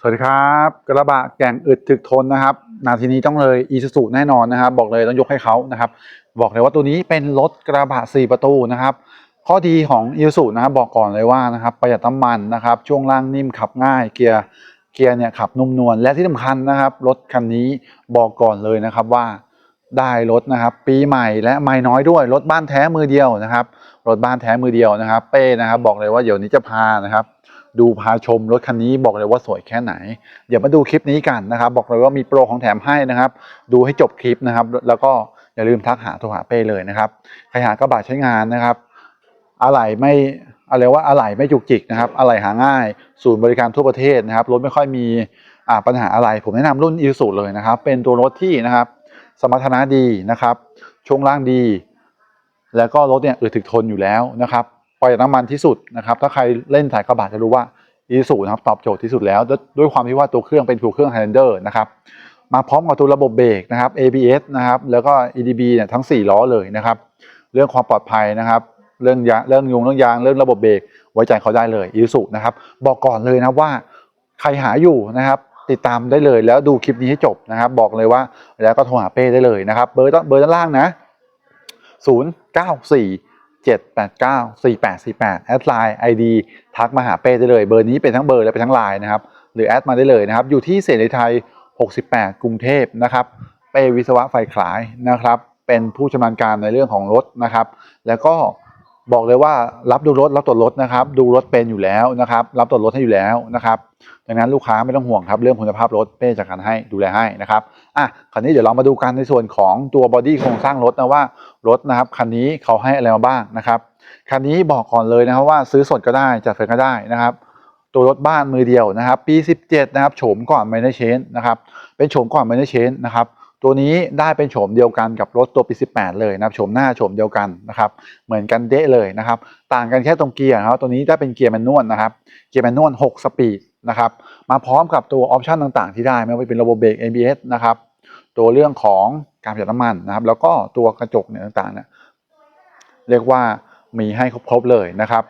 สวัสดีครับ กระบะแก่งอึดถึกทนนะครับ นาทีนี้ต้องเลยอีซูซูแน่นอนนะครับ บอกเลยต้องยกให้เขานะครับ บอกเลยว่าตัวนี้เป็นรถกระบะ 4 ประตูนะครับ ข้อดีของอีซูซูนะครับบอกก่อนเลยว่านะครับประหยัดน้ำมันนะครับ ช่วงล่างนิ่มขับง่ายเกียร์เกียร์เนี่ยขับนุ่มนวลและที่สำคัญนะครับรถคันนี้บอกก่อนเลยนะครับว่าได้รถนะครับ ปีใหม่และไม่น้อยด้วยรถบ้านแท้มือเดียวนะครับรถบ้านแท้มือเดียวนะครับ เป้นะครับ บอกเลยว่าเดี๋ยวนี้จะพานะครับ ดูพาชมรถคันนี้บอกเลยว่าสวยแค่ไหน เดี๋ยวมาดูคลิปนี้กันนะครับ บอกเลยว่ามีโปรของแถมให้นะครับ ดูให้จบคลิปนะครับ แล้วก็อย่าลืมทักหาโทรหาเป้เลยนะครับใครหากระบะใช้งานนะครับ อะไหล่ไม่อะไรว่าอะไหล่ไม่จุกจิกนะครับอะไหล่หาง่าย ศูนย์บริการทั่วประเทศนะครับรถไม่ค่อยมีปัญหาอะไร ผมแนะนำรุ่นอีซูเลยนะครับ เป็นตัวรถที่นะครับ สมรรถนะดีนะครับช่วงล่างดี แล้วก็รถเนี่ยอึดถึกทนอยู่แล้วนะครับ ประหยัดน้ำมันที่สุดนะครับ ถ้าใครเล่นสายกระบะจะรู้ว่าอีซูนะครับตอบโจทย์ที่สุดแล้ว ด้วยความที่ว่าตัวเครื่องเป็นตัวเครื่อง Highlander นะครับ มาพร้อมกับตัวระบบเบรกนะครับ ABS นะครับ แล้วก็ EDB เนี่ยทั้ง 4 ล้อเลยนะครับ เรื่องความปลอดภัยนะครับ เรื่องยางเรื่องยุงเรื่องยาง เรื่องระบบเบรกไว้ใจเขาได้เลยอีซูนะครับ บอกก่อนเลยนะว่าใครหาอยู่นะครับติดตามได้เลยแล้วดูคลิปนี้ให้จบนะครับ บอกเลยว่าแล้วก็โทรหาเป้ได้เลยนะครับ เบอร์ด้นเบอร์ด้านล่างนะ 0 9 4 7 8 9 4 8 4 8แอดไลน์ ID ทักมาหาเป้ได้เลย เบอร์นี้เป็นทั้งเบอร์และเป็นทั้งไลน์นะครับ หรือแอดมาได้เลยนะครับ อยู่ที่เสรีไทย 68 กรุงเทพนะครับ เป้วิศวะไฟขายนะครับ เป็นผู้ชำนาญการในเรื่องของรถนะครับ แล้วก็ บอกเลยว่ารับดูรถรับตรวจรถนะครับ ดูรถเป็นอยู่แล้วนะครับ รับตรวจรถให้อยู่แล้วนะครับดังนั้นลูกค้าไม่ต้องห่วงครับเรื่องคุณภาพรถเป้จัดการให้ดูแลให้นะครับอะคราวนี้เดี๋ยวเรามาดูกันในส่วนของตัวบอดี้โครงสร้างรถนะว่ารถนะครับคันนี้เขาให้อะไรมาบ้างนะครับคันนี้บอกก่อนเลยนะครับว่าซื้อสดก็ได้จัดเฟรนก็ได้นะครับ ตัวรถบ้านมือเดียวนะครับ ปี 17 นะครับโฉมก่อนไมเนเชนนะครับเป็นโฉมก่อนไมเนเชนนะครับ ตัวนี้ได้เป็นโฉมเดียวกันกับรถตัวปี 18 เลยนะครับโฉมหน้าโฉมเดียวกันนะครับเหมือนกันเดะเลยนะครับต่างกันแค่ตรงเกียร์ครับตัวนี้ได้เป็นเกียร์แมนนวลนะครับเกียร์แมนนวล6สปีดนะครับมาพร้อมกับตัวออปชันต่างๆ ที่ได้ไม่ว่าจะเป็นระบบเบรก ABS นะครับตัวเรื่องของการประหยัดน้ำมันนะครับแล้วก็ตัวกระจกเนี่ยต่างๆเนี่ยเรียกว่ามีให้ครบๆเลยนะครับ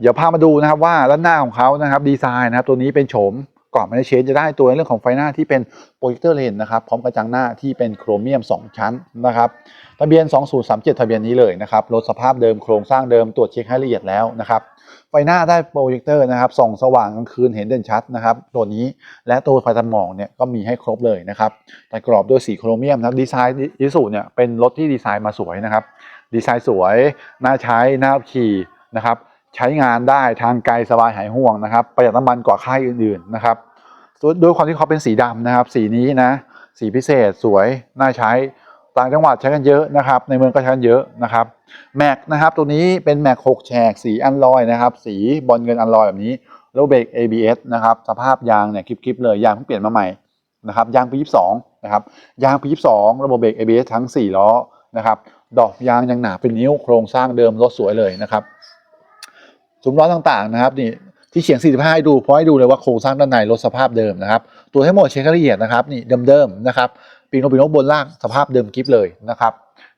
เดี๋ยวพามาดูนะครับว่าด้านหน้าของเขานะครับดีไซน์นะครับตัวนี้เป็นโฉม กอนไม่ได้เชนจะได้ตัวเรื่องของไฟหน้าที่เป็นโปรเจคเตอร์เลนนะครับพร้อมกระจังหน้าที่เป็นโครเมียม 2 ชั้นนะครับทะเบียน 2037 ทะเบียนนี้เลยนะครับรถสภาพเดิมโครงสร้างเดิมตรวจเช็คให้ละเอียดแล้วนะครับไฟหน้าได้โปรเจคเตอร์นะครับส่องสว่างกลางคืนเห็นเด่นชัดนะครับตัวนี้และตัวไฟตัดหมอกเนี่ยก็มีให้ครบเลยนะครับแต่กรอบด้วยสีโครเมียมนะครับดีไซน์ยิสุเนี่ยเป็นรถที่ดีไซน์มาสวยนะครับดีไซน์สวยน่าใช้น่าขี่นะครับใช้งานได้ทางไกลสบายหายห่วงนะครับ ประหยัดน้ำมันกว่าค่ายอื่นๆนะครับ ด้วยความที่เขาเป็นสีดำนะครับ สีนี้นะ สีพิเศษสวยน่าใช้ต่างจังหวัดใช้กันเยอะนะครับ ในเมืองก็ใช้กันเยอะนะครับแม็กนะครับ ตัวนี้เป็นแม็ก6แฉกสีอันลอยนะครับ สีบอลเงินอันลอยแบบนี้แล้วเบรก ABS นะครับ สภาพยางเนี่ยคลิปๆเลยยางเพิ่งเปลี่ยนมาใหม่นะครับยางปี22นะครับยางปี22ระบบเบรก ABS ทั้ง 4 ล้อนะครับดอกยางยังหนาเป็นนิ้วโครงสร้างเดิมรถสวยเลยนะครับซุ้มล้อต่างๆนะครับนี่ ที่เฉียง 45 ให้ดูเพราะให้ดูเลยว่าโครงสร้างด้านในรถสภาพเดิมนะครับ ตัวทั้งหมดเช็คให้ละเอียดนะครับนี่เดิมๆนะครับปีนโนปีนโนบนล่างสภาพเดิมกิฟเลยนะครับ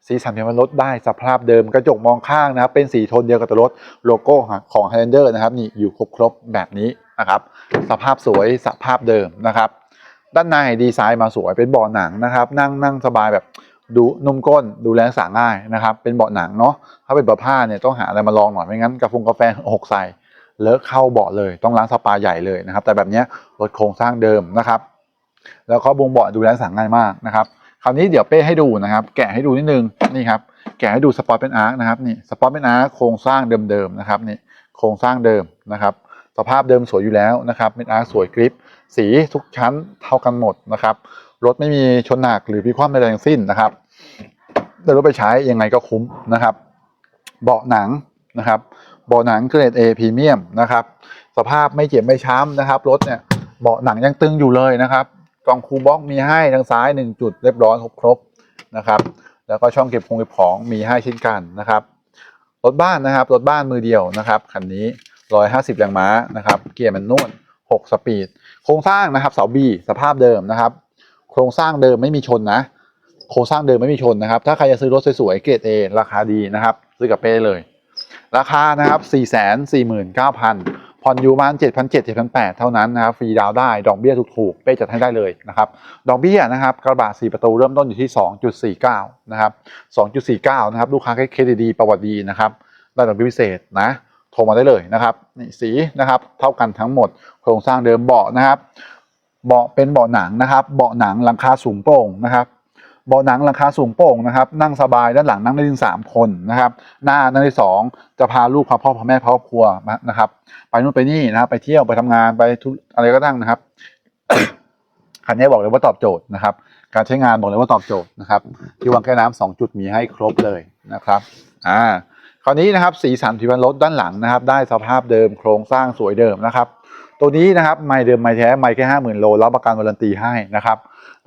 สีสันเป็นรถได้สภาพเดิมกระจกมองข้างนะครับ เป็นสีโทนเดียวกับตัวรถโลโก้ของ Highlander นะครับนี่อยู่ครบๆแบบนี้นะครับ สภาพสวยสภาพเดิมนะครับ ด้านในดีไซน์มาสวยเป็นเบาะหนังนะครับ นั่งนั่งสบายแบบดูนุ่มก้นดูแลรักษาง่ายนะครับ เป็นเบาะหนังเนาะถ้าเป็นเบาะผ้าเนี่ยต้องหาอะไรมาลองหน่อยไม่งั้นกาแฟกาแฟหกใส่ เลอะเข้าเบาะเลย ต้องล้างสปาใหญ่เลยนะครับ แต่แบบนี้รถโครงสร้างเดิมนะครับ แล้วก็บุงเบาะดูแลรักษาง่ายมากนะครับ คราวนี้เดี๋ยวเป้ให้ดูนะครับ แกะให้ดูนิดนึงนี่ครับ แกะให้ดูสปอร์ตเป็นอาร์คนะครับนี่สปอร์ตเป็นอาร์คโครงสร้างเดิมๆนะครับนี่โครงสร้างเดิมนะครับ สภาพเดิมสวยอยู่แล้วนะครับเป็นอาร์คสวยกริปสีทุกชั้นเท่ากันหมดนะครับรถไม่มีชนหนักหรือพิความใดๆทั้งสิ้นนะครับแต่รถไปใช้ยังไงก็คุ้มนะครับ เบาะหนังนะครับ เบาะหนังเกรด A พรีเมียมนะครับ สภาพไม่เจ็บไม่ช้ำนะครับ รถเนี่ยเบาะหนังยังตึงอยู่เลยนะครับกล่องคูลบ็อกมีให้ทางซ้าย 1 จุดเรียบร้อยครบครบนะครับ แล้วก็ช่องเก็บคงเก็บของมีให้เช่นกันนะครับ รถบ้านนะครับ รถบ้านมือเดียวนะครับคันนี้ 150แรงม้านะครับ เกียร์แมันนวล6สปีด โครงสร้างนะครับเสาบีสภาพเดิมนะครับ โครงสร้างเดิมไม่มีชนนะโครงสร้างเดิมไม่มีชนนะครับ ถ้าใครจะซื้อรถสวยๆเกรด A ราคาดีนะครับ ซื้อกับเป้เลย ราคานะครับ 4 4 9 0 0 0 ผ่อนอยู่ประมาณ7 0 0 7 7 8 0เท่านั้นนะครับ ฟรีดาวได้ ดอกเบี้ยถูกๆ เป้จัดให้ได้เลยนะครับ ดอกเบี้ยนะครับ กระบะ 4 ประตูเริ่มต้นอยู่ที่ 2.49 นะครับ 2.49 นะครับ ลูกค้าเครดิตดี ประวัติดีนะครับ ได้ดอกเบี้ยพิเศษนะโทรมาได้เลยนะครับนี่สีนะครับเท่ากันทั้งหมด โครงสร้างเดิมเบาะนะครับ เบาะเป็นเบาะหนังนะครับ เบาะหนังหลังคาสูงโปร่งนะครับ เบาะหนังหลังคาสูงโป่งนะครับ นั่งสบายด้านหลังนั่งได้ถึงสามคนนะครับ หน้านั่งได้สองจะพาลูกพาพ่อพาแม่พาครอบครัวนะครับ ไปนู่นไปนี่นะครับ ไปเที่ยวไปทำงานไปทุอะไรก็ตั้งนะครับคันนี้บอกเลยว่าตอบโจทย์นะครับ การใช้งานบอกเลยว่าตอบโจทย์นะครับ ที่วางแก้น้ำสองจุดมีให้ครบเลยนะครับอ่าคราวนี้นะครับสีสันผิวรถด้านหลังนะครับ ได้สภาพเดิมโครงสร้างสวยเดิมนะครับ ตัวนี้นะครับไม่เดิมไม่แท้ไม่แค่ห้าหมื่นโลรับประกันวารันตีให้นะครับ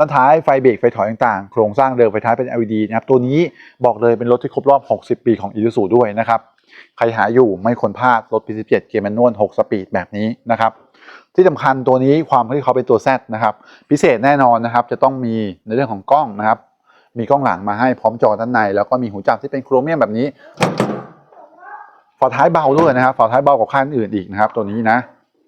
ด้านท้ายไฟเบรกไฟถอยต่างๆ โครงสร้างเดิมไฟท้ายเป็น LED นะครับ ตัวนี้บอกเลยเป็นรถที่ครบรอบ 60 ปีของ i s u z u ด้วยนะครับ ใครหาอยู่ไม่ควรพลาดรถ P17 เกียร์แมนนวล6สปีดแบบนี้นะครับที่สำคัญตัวนี้ความที่เขาเป็นตัว Z นะครับ พิเศษแน่นอนนะครับ จะต้องมีในเรื่องของกล้องนะครับ มีกล้องหลังมาให้พร้อมจอด้านใน แล้วก็มีหูจับที่เป็นโครเมียมแบบนี้ ฝาท้ายเบาด้วยนะครับ ฝาท้ายเบากว่าคันอื่นอีกนะครับ ตัวนี้นะ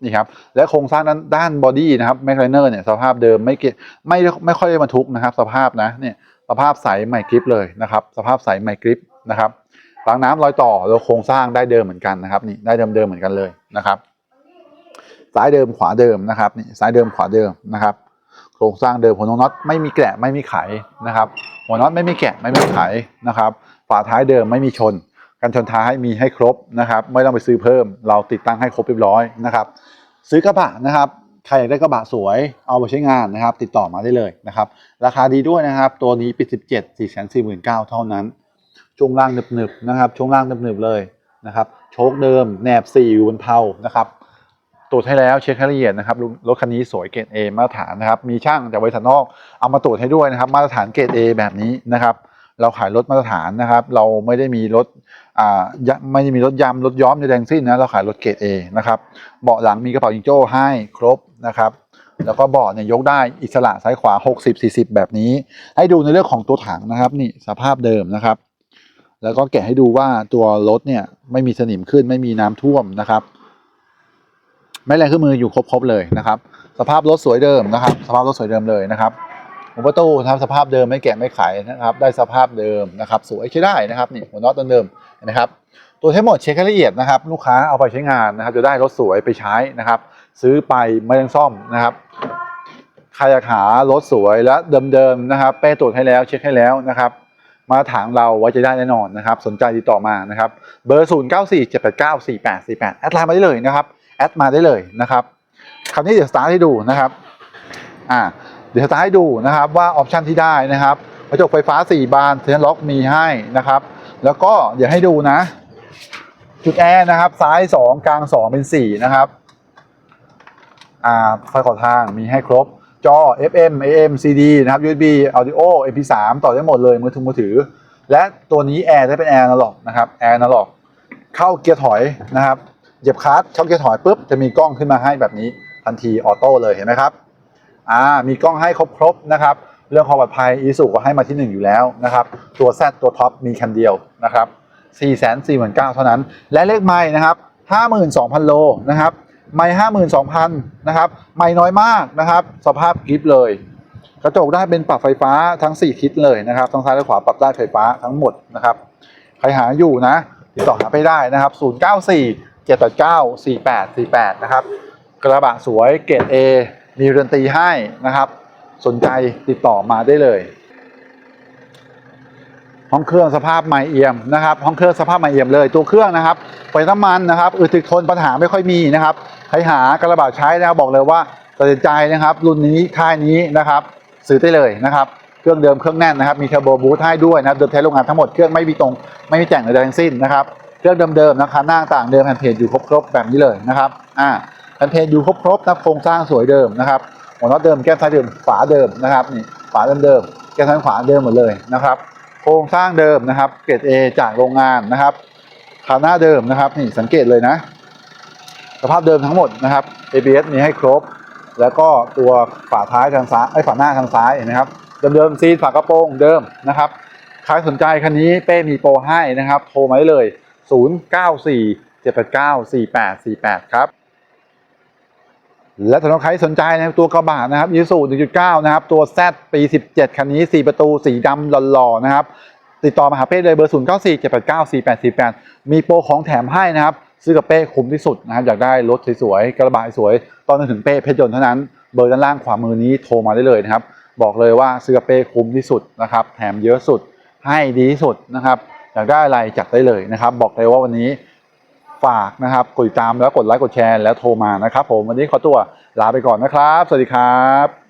นี่ครับและโครงสร้างด้านด้านบอดี้นะครับแมคไลเนอร์เนี่ยสภาพเดิมไม่เกไม่ไม่ค่อยได้บรรทุกนะครับ สภาพนะเนี่ยสภาพใสใหม่กริปเลยนะครับสภาพใสใหม่กริปนะครับล้างน้ำรอยต่อแล้วโครงสร้างได้เดิมเหมือนกันนะครับนี่ได้เดิมเดิมเหมือนกันเลยนะครับซ้ายเดิมขวาเดิมนะครับนี่ซ้ายเดิมขวาเดิมนะครับโครงสร้างเดิมหัวน็อตไม่มีแกะไม่มีไขนะครับหัวน็อตไม่มีแกะไม่มีไขนะครับฝาท้ายเดิมไม่มีชน กันชนท้ายมีให้ครบนะครับ ไม่ต้องไปซื้อเพิ่ม เราติดตั้งให้ครบเรียบร้อยนะครับ ซื้อกระบะนะครับใครอยากได้กระบะสวยเอาไปใช้งานนะครับ ติดต่อมาได้เลยนะครับ ราคาดีด้วยนะครับ ตัวนี้ปี17 4 4 9 0 0เท่านั้นช่วงล่างหนึบๆนะครับช่วงล่างหนึบๆเลยนะครับ โชคเดิมแหนบ4อยู่บนเพานะครับตรวจให้แล้วเช็คให้ละเอียดนะครับรถรถคันนี้สวยเกรด A มาตรฐานนะครับ มีช่างจากบริษัทนอกเอามาตรวจให้ด้วยนะครับ มาตรฐานเกรด A แบบนี้นะครับ เราขายรถมาตรฐานนะครับ เราไม่ได้มีรถอ่าไม่ได้มีรถยำรถย้อมในแดงสิ้นนะเราขายรถเกรด A นะครับเบาะหลังมีกระเป๋ายิงโจ้ให้ครบนะครับ แล้วก็เบาะเนี่ยยกได้อิสระซ้ายขวา 60 40 แบบนี้ ให้ดูในเรื่องของตัวถังนะครับ นี่สภาพเดิมนะครับ แล้วก็แกะให้ดูว่าตัวรถเนี่ยไม่มีสนิมขึ้นไม่มีน้ำท่วมนะครับไม่แรงขึ้นมืออยู่ครบๆเลยนะครับ สภาพรถสวยเดิมนะครับ สภาพรถสวยเดิมเลยนะครับ หัวประตูนะครับสภาพเดิมไม่แกะไม่ไขนะครับ ได้สภาพเดิมนะครับ สวยใช้ได้นะครับนี่หัวน็อตเดิมนะครับ ตัวทั้งหมดเช็คให้ละเอียดนะครับ ลูกค้าเอาไปใช้งานนะครับ จะได้รถสวยไปใช้นะครับ ซื้อไปไม่ต้องซ่อมนะครับใครอยากหารถสวยและเดิมๆนะครับ เป้ตรวจให้แล้วเช็คให้แล้วนะครับ มาถามเราไว้ใจได้แน่นอนนะครับ สนใจติดต่อมานะครับ เบอร์ 0 9 4 7 8 9 4 8 4 8 แอดไลน์มาได้เลยนะครับ แอดมาได้เลยนะครับคราวนี้เดี๋ยวสตาร์ทให้ดูนะครับ อ่า เดี๋ยวสตาร์ทให้ดูนะครับว่าออปชันที่ได้นะครับกระจกไฟฟ้า 4 บานเทนล็อกมีให้นะครับ แล้วก็เดี๋ยวให้ดูนะ จุดแอร์นะครับ ซ้าย 2 กลาง 2 เป็น 4 นะครับอ่าไฟขอทางมีให้ครบจอ FM AM CD นะครับ USB Audio MP3 ต่อได้หมดเลยมือถือมือถือ และตัวนี้แอร์ได้เป็นแอร์นาล็อกนะครับแอร์นาล็อกเข้าเกียร์ถอยนะครับเหยียบคลัตช์เข้าเกียร์ถอยปุ๊บจะมีกล้องขึ้นมาให้แบบนี้ทันทีออโต้เลยเห็นไหมครับ อ่ามีกล้องให้ครบๆนะครับ เรื่องความปลอดภัยอีสุก็ให้มาที่ 1 อยู่แล้วนะครับตัว Z ตัวท็อปมีคันเดียวนะครับ4 4 9 0 0 0 เท่านั้น และเลขไม้นะครับ 52,000 โลนะครับไม้52,000 นะครับไม้น้อยมากนะครับ สภาพกริปเลย กระจกได้เป็นปรับไฟฟ้าทั้ง 4 ทิศเลยนะครับทั้งซ้ายและขวาปรับได้ไฟฟ้าทั้งหมดนะครับใครหาอยู่นะติดต่อหาไปได้นะครับ 094 789 4848 นะครับ กระบะสวยเกรด A มีเรือนตีให้นะครับ สนใจติดต่อมาได้เลย ห้องเครื่องสภาพใหม่เอี่ยมนะครับ ห้องเครื่องสภาพใหม่เอี่ยมเลยตัวเครื่องนะครับไฟน้ำมันนะครับอึดถึกทนปัญหาไม่ค่อยมีนะครับใครหากระบะใช้นะครับบอกเลยว่าตัดสินใจนะครับ รุ่นนี้ค่ายนี้นะครับ ซื้อได้เลยนะครับเครื่องเดิมเครื่องแน่นนะครับมีเทอร์โบบูทให้ด้วยนะครับเดิมแท้โรงงานทั้งหมดเครื่องไม่มีตรงไม่มีแต่งใดทั้งสิ้นนะครับเครื่องเดิมๆนะคะหน้าต่างเดิมแผ่นเพจอยู่ครบๆแบบนี้เลยนะครับอ่า แผ่นเพจอยู่ครบๆนะโครงสร้างสวยเดิมนะครับหัวน็อตเดิมแก้มซ้ายเดิมฝาเดิมนะครับนี่ฝาเดิมๆแก้มซ้ายขวาเดิมหมดเลยนะครับ โครงสร้างเดิมนะครับเกรด A จากโรงงานนะครับขาหน้าเดิมนะครับนี่สังเกตเลยนะ สภาพเดิมทั้งหมดนะครับ ABS มีให้ครบ แล้วก็ตัวฝาท้ายทางซ้ายไอ้ฝาหน้าทางซ้ายเห็นไหมครับเดิมๆซีนฝากระโปรงเดิมนะครับใครสนใจคันนี้เป้มีโปรให้นะครับ โทรมาได้เลย 0 9 4 7 8 9 4 8 4 8 ครับ และสำหรับใครสนใจนะครับตัวกระบะนะครับยูสู1.9 นะครับ ตัว Z ปี 17 คันนี้ 4 ประตูสีดำหล่อๆนะครับ ติดต่อมาหาเป้เลยเบอร์ 0 9 4 7 8 9 4 8 4 8 มีโปรของแถมให้นะครับ ซื้อกับเป้คุ้มที่สุดนะครับ อยากได้รถสวยๆ กระบะสวย ตอนนี้ถึงเป้เพชรยนต์เท่านั้น เบอร์ด้านล่างขวามือนี้โทรมาได้เลยนะครับ บอกเลยว่าซื้อกับเป้คุ้มที่สุดนะครับ แถมเยอะสุด ให้ดีที่สุดนะครับ อยากได้อะไรจัดได้เลยนะครับ บอกเลยว่าวันนี้ ฝากนะครับกดติดตามแล้วกดไลค์กดแชร์แล้วโทรมานะครับผมวันนี้ขอตัวลาไปก่อนนะครับ สวัสดีครับ